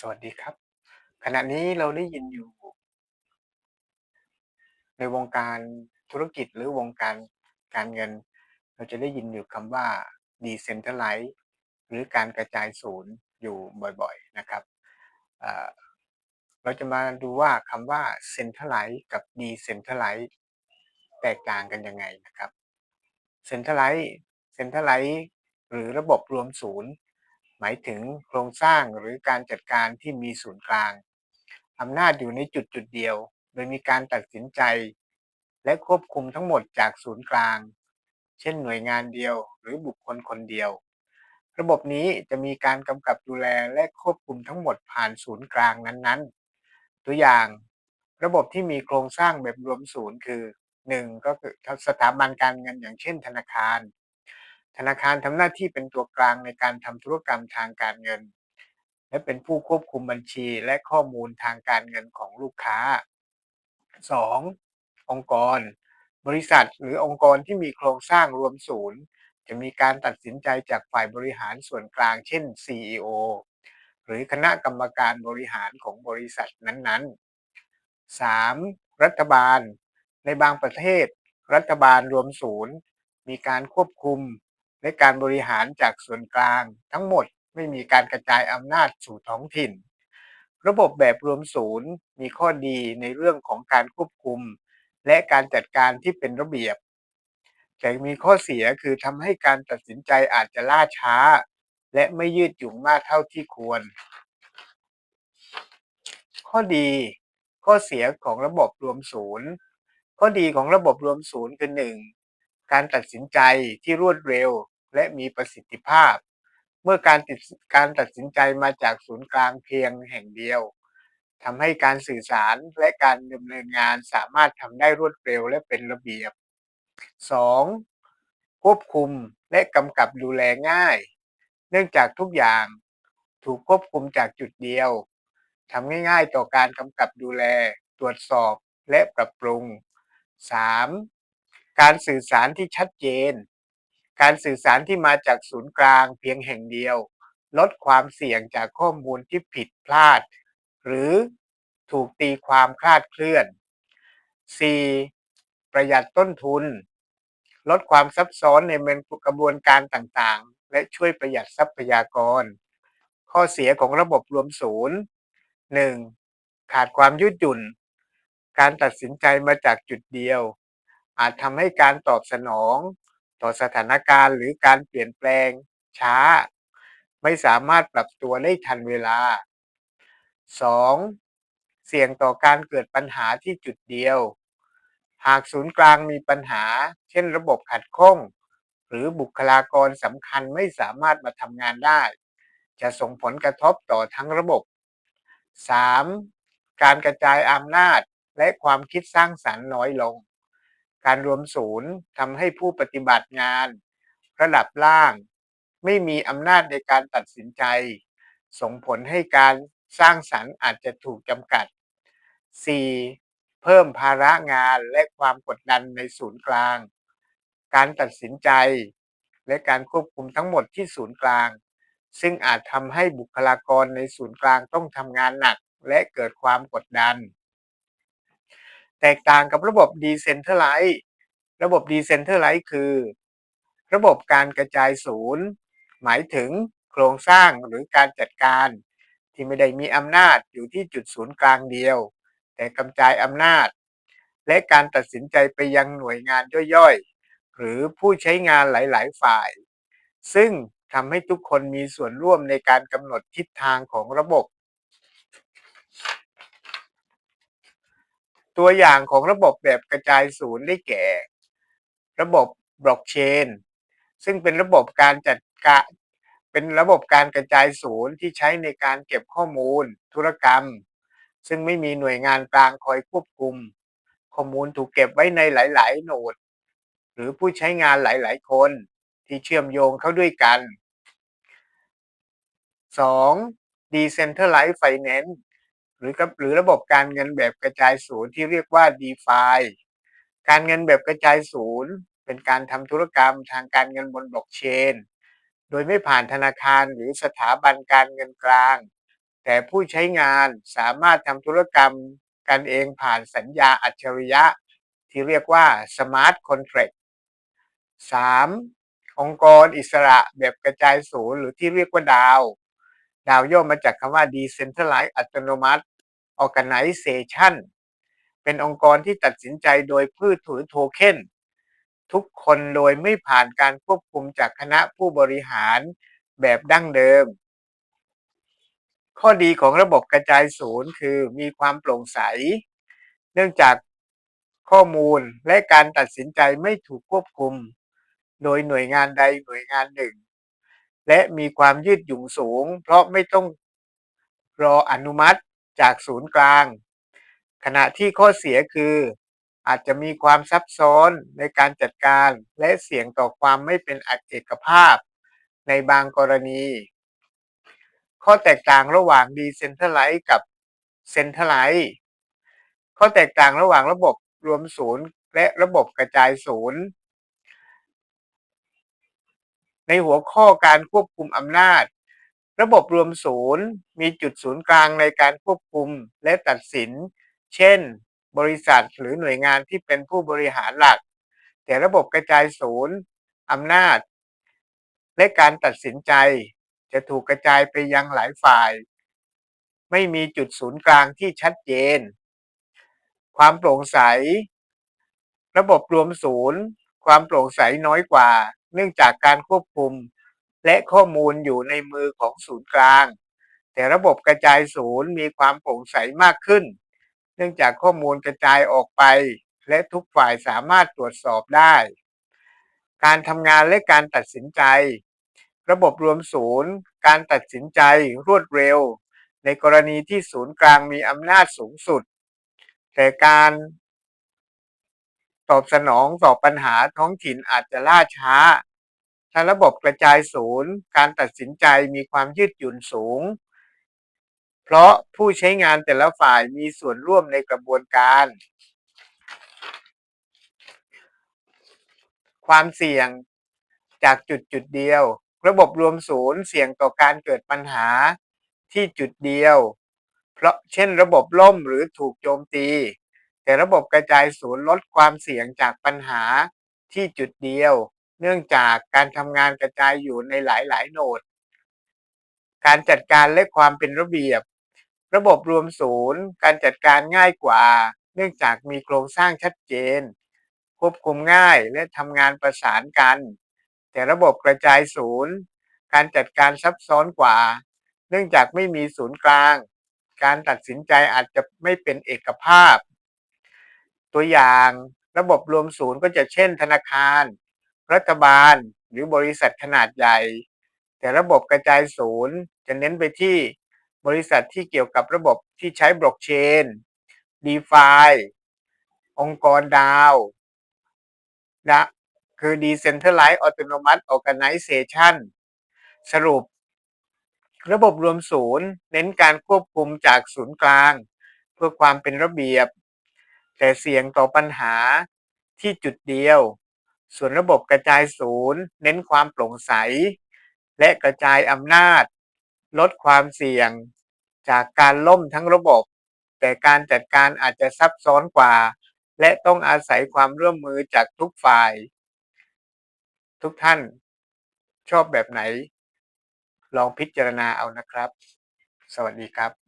สวัสดีครับ ขณะนี้เราได้ยินอยู่ ในวงการธุรกิจหรือวงการการเงิน เราจะได้ยินอยู่คำว่า Decentralize หรือการกระจายศูนย์อยู่บ่อยๆนะครับเอ่อเราจะมาดูว่าคำว่า Centralize กับ Decentralize แตกต่างกันยังไงนะครับ Centralize Centralize หรือระบบรวมศูนย์ หมายถึงโครงสร้างหรือการจัดการที่มีศูนย์กลางอำนาจอยู่ในจุดจุดเดียว โดยมีการตัดสินใจ และควบคุมทั้งหมดจากศูนย์กลาง เช่นหน่วยงานเดียว หรือบุคคลคนเดียว ระบบนี้จะมีการกำกับดูแลและควบคุมทั้งหมดผ่านศูนย์กลางนั้นๆ ตัวอย่าง ระบบที่มีโครงสร้างแบบรวมศูนย์คือ 1. ก็คือสถาบันการเงินอย่างเช่นธนาคาร ธนาคารทำหน้าที่เป็นตัวกลางในการทำธุรกรรมทางการเงิน และเป็นผู้ควบคุมบัญชีและข้อมูลทางการเงินของลูกค้า 2. องค์กร บริษัทหรือองค์กรที่มีโครงสร้างรวมศูนย์ จะมีการตัดสินใจจากฝ่ายบริหารส่วนกลาง เช่น CEO หรือคณะกรรมการบริหารของบริษัทนั้นๆ 3. รัฐบาล ในบางประเทศ รัฐบาลรวมศูนย์ มีการควบคุม และการบริหารจากส่วนกลาง ทั้งหมดไม่มีการกระจายอำนาจสู่ท้องถิ่น ระบบแบบรวมศูนย์มีข้อดีในเรื่องของการควบคุม และการจัดการที่เป็นระเบียบ แต่มีข้อเสียคือทำให้การตัดสินใจอาจจะล่าช้า และไม่ยืดหยุ่นมากเท่าที่ควร ข้อดีข้อเสียของระบบรวมศูนย์ ข้อดีของระบบรวมศูนย์คือ 1. การตัดสินใจที่รวดเร็วและมีประสิทธิภาพ เมื่อการติดการตัดสินใจมาจากศูนย์กลางเพียงแห่งเดียวทำให้การสื่อสารและการดำเนินงานสามารถทำได้รวดเร็วและเป็นระเบียบ 2. ควบคุมและกำกับดูแลง่าย เนื่องจากทุกอย่างถูกควบคุมจากจุดเดียวทำง่ายๆต่อการกำกับดูแล ตรวจสอบและปรับปรุง 3. การสื่อสารที่ชัดเจน การสื่อสารที่มาจากศูนย์กลางเพียงแห่งเดียว ลดความเสี่ยงจากข้อมูลที่ผิดพลาด หรือถูกตีความคลาดเคลื่อน 4. ประหยัดต้นทุน ลดความซับซ้อนในกระบวนการต่างๆ และช่วยประหยัดทรัพยากร ข้อเสียของระบบรวมศูนย์ 1. ขาดความยืดหยุ่น การตัดสินใจมาจากจุดเดียว อาจทำให้การตอบสนอง ต่อสถานการณ์หรือการเปลี่ยนแปลง ช้า ไม่สามารถปรับตัวได้ทันเวลา 2. เสี่ยงต่อการเกิดปัญหาที่จุดเดียว หากศูนย์กลางมีปัญหา เช่นระบบขัดข้อง หรือบุคลากรสำคัญไม่สามารถมาทำงานได้ จะส่งผลกระทบต่อทั้งระบบ 3. การกระจายอำนาจและความคิดสร้างสรรค์น้อยลง การรวมศูนย์ทำให้ผู้ปฏิบัติงาน ระดับล่าง ไม่มีอำนาจในการตัดสินใจ ส่งผลให้การสร้างสรรค์อาจจะถูกจำกัด 4. เพิ่มภาระงานและความกดดันในศูนย์กลาง การตัดสินใจ และการควบคุมทั้งหมดที่ศูนย์กลาง ซึ่งอาจทำให้บุคลากรในศูนย์กลางต้องทำงานหนักและเกิดความกดดัน แตกต่างกับระบบ Decentralize ระบบ Decentralize คือ ระบบการกระจายศูนย์ หมายถึงโครงสร้างหรือการจัดการ ที่ไม่ได้มีอำนาจอยู่ที่จุดศูนย์กลางเดียว แต่กระจายอำนาจ และการตัดสินใจไปยังหน่วยงานย่อยๆ หรือผู้ใช้งานหลายๆ ฝ่าย ซึ่งทำให้ทุกคนมีส่วนร่วมในการกำหนดทิศทางของระบบ ตัวอย่างของระบบแบบกระจายศูนย์ได้แก่ ระบบบล็อกเชนซึ่งเป็นระบบการจัดการเป็นระบบการกระจายศูนย์ที่ใช้ในการเก็บข้อมูล ธุรกรรม ซึ่งไม่มีหน่วยงานกลางคอยควบคุม ข้อมูลถูกเก็บไว้ในหลาย ๆ โหนด หรือผู้ใช้งานหลาย ๆ คนที่เชื่อมโยงเข้าด้วยกัน 2. Decentralized Finance หรือกับหรือระบบการเงินแบบกระจายศูนย์ที่เรียกว่า DeFi การเงินแบบกระจายศูนย์ เป็นการทำธุรกรรมทางการเงินบนบล็อกเชน โดยไม่ผ่านธนาคารหรือสถาบันการเงินกลาง แต่ผู้ใช้งานสามารถทำธุรกรรมกันเองผ่านสัญญาอัจฉริยะ ที่เรียกว่า Smart Contract 3. องค์กรอิสระแบบกระจายศูนย์หรือที่เรียกว่าดาว ดาวย่อมาจากคำว่า Decentralized Autonomous Organization เป็นองค์กรที่ตัดสินใจโดยพืชถือโทเค็นทุกคนโดยไม่ผ่านการควบคุมจากคณะผู้บริหารแบบดั้งเดิม ข้อดีของระบบกระจายศูนย์คือมีความโปร่งใส เนื่องจากข้อมูลและการตัดสินใจไม่ถูกควบคุม โดยหน่วยงานใดหน่วยงานหนึ่ง และมีความยืดหยุ่นสูง เพราะไม่ต้องรออนุมัติจากศูนย์กลาง ขณะที่ข้อเสียคือ อาจจะมีความซับซ้อนในการจัดการและเสี่ยงต่อความไม่เป็นอเอกภาพในบางกรณี ข้อแตกต่างระหว่าง Decentralized กับ Centralized ข้อแตกต่างระหว่างระบบรวมศูนย์และระบบกระจายศูนย์ ในหัวข้อการควบคุมอำนาจ ระบบรวมศูนย์ มีจุดศูนย์กลางในการควบคุมและตัดสิน เช่น บริษัทหรือหน่วยงานที่เป็นผู้บริหารหลัก แต่ระบบกระจายศูนย์อำนาจ และการตัดสินใจ จะถูกกระจายไปยังหลายฝ่าย ไม่มีจุดศูนย์กลางที่ชัดเจน ความโปร่งใส ระบบรวมศูนย์ ความโปร่งใสน้อยกว่า เนื่องจากการควบคุมและข้อมูลอยู่ในมือของศูนย์กลาง แต่ระบบกระจายศูนย์มีความโปร่งใสมากขึ้น เนื่องจากข้อมูลกระจายออกไป และทุกฝ่ายสามารถตรวจสอบได้ การทำงานและการตัดสินใจ ระบบรวมศูนย์ การตัดสินใจรวดเร็ว ในกรณีที่ศูนย์กลางมีอำนาจสูงสุด แต่การตอบสนองต่อปัญหาท้องถิ่นอาจจะล่าช้า ถ้าระบบกระจายศูนย์ การตัดสินใจมีความยืดหยุ่นสูง เพราะผู้ใช้งานแต่ละฝ่ายมีส่วนร่วมในกระบวนการ ความเสี่ยงจากจุดจุดเดียว ระบบรวมศูนย์เสี่ยงต่อการเกิดปัญหาที่จุดเดียว เพราะเช่นระบบล่มหรือถูกโจมตี แต่ระบบกระจายศูนย์ลดความเสี่ยงจากปัญหาที่จุดเดียว เนื่องจากการทำงานกระจายอยู่ในหลาย ๆ โหนด การจัดการและความเป็นระเบียบ ระบบรวมศูนย์ การจัดการง่ายกว่า เนื่องจากมีโครงสร้างชัดเจน ควบคุมง่ายและทำงานประสานกัน แต่ระบบกระจายศูนย์ การจัดการซับซ้อนกว่า เนื่องจากไม่มีศูนย์กลาง การตัดสินใจอาจจะไม่เป็นเอกภาพ ตัวอย่างระบบรวมศูนย์ก็จะเช่นธนาคาร รัฐบาลหรือบริษัทขนาดใหญ่ แต่ระบบกระจายศูนย์จะเน้นไปที่บริษัทที่เกี่ยวกับระบบที่ใช้บล็อกเชน DeFi องค์กรดาวนะคือ Decentralized Autonomous Organization สรุป ระบบรวมศูนย์ เน้นการควบคุมจากศูนย์กลาง เพื่อความเป็นระเบียบ แต่เสี่ยงต่อปัญหาที่จุดเดียว ส่วนระบบกระจายศูนย์ เน้นความโปร่งใส และกระจายอำนาจ ลดความเสี่ยง จากการล่มทั้งระบบ แต่การจัดการอาจจะซับซ้อนกว่า และต้องอาศัยความร่วมมือจากทุกฝ่าย ทุกท่านชอบแบบไหน ลองพิจารณาเอานะครับ สวัสดีครับ